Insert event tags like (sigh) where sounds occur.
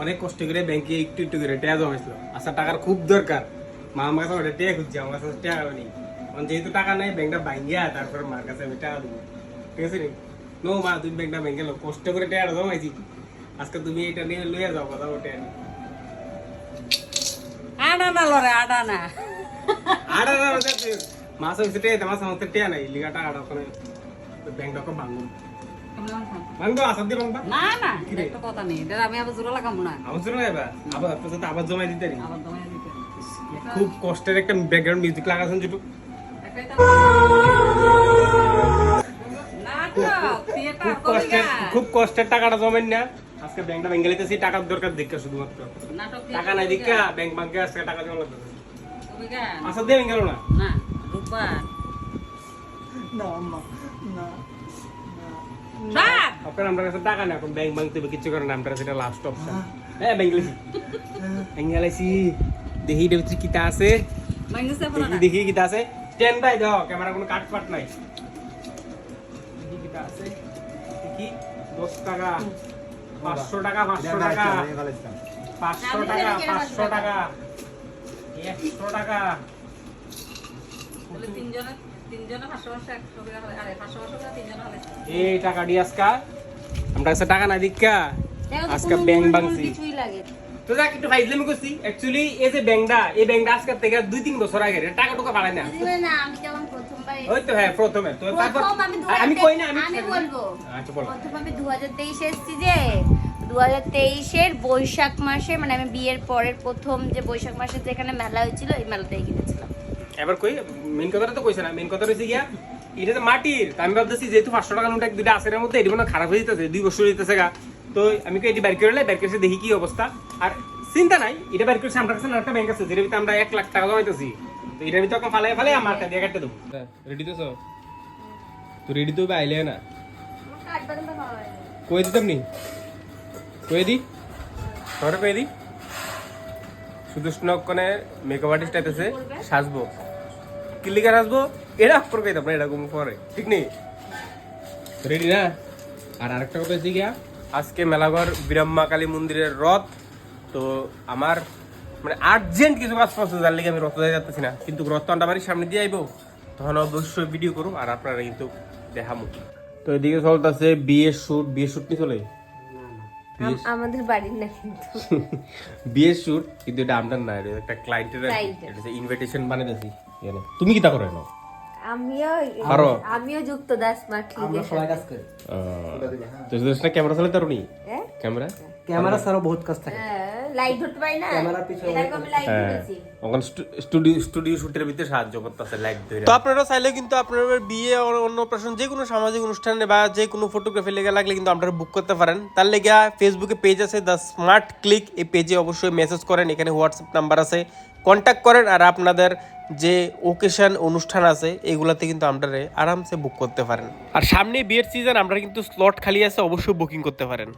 অনেক কষ্ট করে ব্যাংকে একটু একটু করে টাকা জমাইছিল। আচ্ছা টাকার খুব দরকার। মা আমার কাছে ওটা টাকা খুঁজছে আমার কাছে টাকা নেই। কারণ যেহেতু টাকা নেই ব্যাংকটা ভাঙ্গিয়া তারপরে মার কাছে আমি টাকা দেবো। ঠিক আছে নি? নো মা তুমি ব্যাংকটা ভেঙে লো কষ্ট করে টাকা জমাইছি। আজকে তুমি এটা নিয়ে লইয়া যাও কথা ওটা আডা না লরে আডা না। আড়া মাছ হচ্ছে টাকা মাছ আমার টাকা নাই লিগা টাকা ওখানে ব্যাংকটা খুব ভাঙবো ভাঙবো আসার দিয়ে ভাঙবা না না একটা কথা নেই এটা আমি আবার জোড়া লাগাবো না? আমার জন্য এবার আবার আপনার আবার জমাই দিতে পারি আবার দমাই দিতে খুব কষ্টের একটা ব্যাকগ্রাউন্ড মিউজিক লাগাছেন যেটু। খুব কষ্টের কবিগান। খুব কষ্টের টাকাটা জমেন না। আজকে ব্যাংকটা ভেঙে লিতেছি টাকার দরকার দেখা শুধুমাত্র। টাকা নাই দেখা ব্যাংক ব্যাংকে আজকে টাকা জমা লাগতেছে কবিগান। আচ্ছা দিয়ে ভেঙে গেল না না, রূপবান। বাদ। আপনার আমার কাছে টাকা নেই এখন ব্যাংক ভাঙতে হবে কিছু করেন আপনার সেটা লাস্ট অপশন হ্যাঁ ব্যাংক লিখি ব্যাংক লাইছি দেখি এটা ভিতরে কিতা আছে। দেখি। কিতা আছে। স্ট্যান্ড বাই দাও ক্যামেরা কোনো কাট পাট নাই। দেখি কিতা আছে। দেখি দশ টাকা। পাঁচশো টাকা পাঁচশো টাকা। পাঁচশো টাকা পাঁচশো টাকা। একশো টাকা। তাহলে তিনজনে- তিনজনে পাঁচশো পাঁচশো, একশো করে হলে- আরে পাঁচশো পাঁচশো করে তিনজনে হলে। এই টাকা দিয়ে আজকা। আমরা কাছে টাকা নাই দীক্ষা। দেখো তো আজকে কোনো ব্যাংক মূল টুল ভাঙছি। কিছুই লাগে। তো যাক একটু ফাইজলামি করছি অ্যাকচুয়ালি এই যে ব্যাংকটা এই ব্যাংকটা আজকের থেকে দুই তিন বছর আগে টাকা টাকা বাড়ায় না দিদিভাই না, আমি যখন প্রথমবার ওই তো হ্যাঁ প্রথমে। তো তারপর আমি আমি কই না আমি আমি বলব। আচ্ছা বলো। প্রথম আমি এসেছি যে বৈশাখ মাসে মানে আমি বিয়ের পরের প্রথম যে বৈশাখ মাসে যেখানে মেলা হয়েছিল এই মেলাতেই কিনেছিলাম এবার কই মেন কথাটা তো কইছে না মেন কথা রয়েছে গিয়া এটা তো মাটির তো আমি ভাবতেছি যেহেতু পাঁচশো টাকা নোট এক দুইটা আছে এর মধ্যে এটি মনে খারাপ হয়ে যেতেছে দুই বছর হইতেছে গা। তো আমি কই এটি বাইর করে বাইর করে দেখি কি অবস্থা। আর চিন্তা নাই এটা বাইর করেছে আমার কাছে না একটা ব্যাংক আছে যেটার ভিতরে আমরা এক লাখ টাকা জমাইতেছি। তো এটার ভিতরে এখন ফালাই ফালাই আমার দিয়ে কাটতে দেবো। রেডি তো তো রেডি তো আইলে না? কই দিতাম নি? কই দি? তোরে কই দি? মেকআপ আর্টিস্ট আইতেছে সাজবো। এটা এটা ঘুম পরে ঠিক নেই? রেডি না? আর আরেকটা কথা হচ্ছে গিয়া আজকে মেলাঘর বিরাম্মা কালী মন্দিরের রথ তো আমার মানে আর্জেন্ট কিছু কাজ পড়ছে যার লিগে আমি রথ যাই যাচ্ছি না। কিন্তু রথ আন্ডা বাড়ির সামনে দিয়ে আইবো। তখন অবশ্যই ভিডিও করুম আর আপনারা কিন্তু দেখামু। তো এদিকে চলতেছে বিয়ের শুট বিয়ের শুট নিয়ে চলে? আমাদের বাড়ির না কিন্তু। (laughs) বিয়ের শুট কিন্তু এটা আমটার না এটা একটা ক্লায়েন্টের। এটা ইনভিটেশন বানিয়ে দিছি তুমি কি তা করে নাও? আমিও আমিও যুক্ত দাস স্মার্ট আমরা সবাই তো করি না ক্যামেরা চালাতে পারো হ্যাঁ? ক্যামেরা? ক্যামেরা ছাড়াও বহুত কাজ থাকে। হ্যাঁ, লাইট ধরতে পারি না এরকম লাইট হ্যাঁ। ধরেছি ওখানে স্টুডিও স্টুডিও শুটের ভিতরে সাহায্য করতেছে লাইট ধরে। তো আপনারা চাইলে কিন্তু আপনাদের বিয়ে আর অন্নপ্রাশন যে কোনো সামাজিক অনুষ্ঠানে বা যে কোনো ফটোগ্রাফি লেগে লাগলে কিন্তু আপনারা বুক করতে পারেন। তার লেগে ফেসবুকে পেজ আছে দ্য স্মার্ট ক্লিক এই পেজে অবশ্যই মেসেজ করেন এখানে হোয়াটসঅ্যাপ নাম্বার আছে। কন্ট্যাক্ট করেন আর আপনাদের যে ওকেশন অনুষ্ঠান আছে এগুলাতে কিন্তু আপনারা আরামসে বুক করতে পারেন। আর সামনে বিয়ের সিজন আমরা কিন্তু স্লট খালি আছে অবশ্যই বুকিং করতে পারেন।